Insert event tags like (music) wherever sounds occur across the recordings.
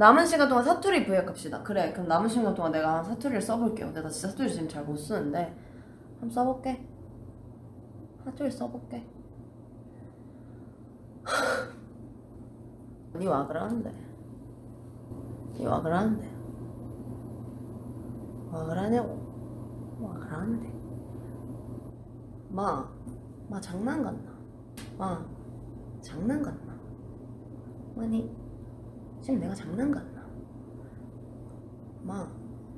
남은 시간 동안 사투리 부역합시다. 그래, 그럼 남은 시간 동안 내가 사투리를 써볼게요. 나 진짜 사투리 지금 잘 못 쓰는데 한번 써볼게. 사투리 써볼게. (laughs) 니 와 그러는데? 니 와 그러는데? 와 그러냐고? 와 그러는데? 마, 마 장난 같나? 마, 장난 같나? 아니, 지금 내가 장난 같나? 마,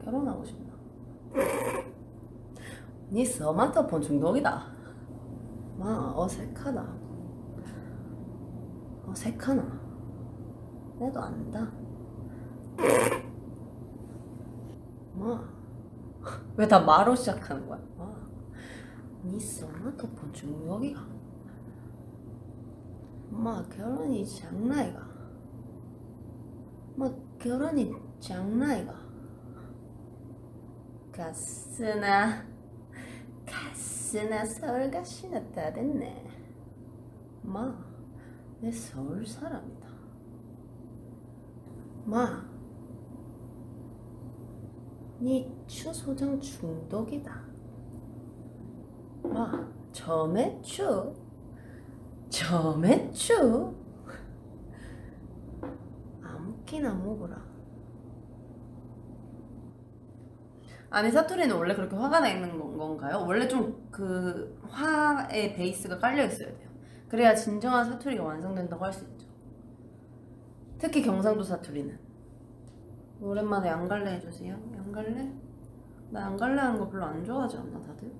결혼하고 싶나? (laughs) 니 스마트폰 중독이다. 마, 어색하다. 어색하나? 내도 안다. (laughs) 마, (laughs) 왜 다 마로 시작하는 거야? 마, 니 스마트폰 중독이가? 마, 결혼이 장난이가? 뭐 결혼이 장난이가? 가스나 가스나 서울 가시나 다 됐네. 마 내 서울 사람이다. 마니 추소정 중독이다. 마 저매추 저매추 아무끼나 먹어라. 아니 사투리는 원래 그렇게 화가 나 있는 건- 건가요? 원래 좀 그 화의 베이스가 깔려 있어야 돼요. 그래야 진정한 사투리가 완성된다고 할 수 있죠. 특히 경상도 사투리는. 오랜만에 양갈래 해주세요. 양갈래? 나 양갈래 하는 거 별로 안 좋아하지 않나 다들?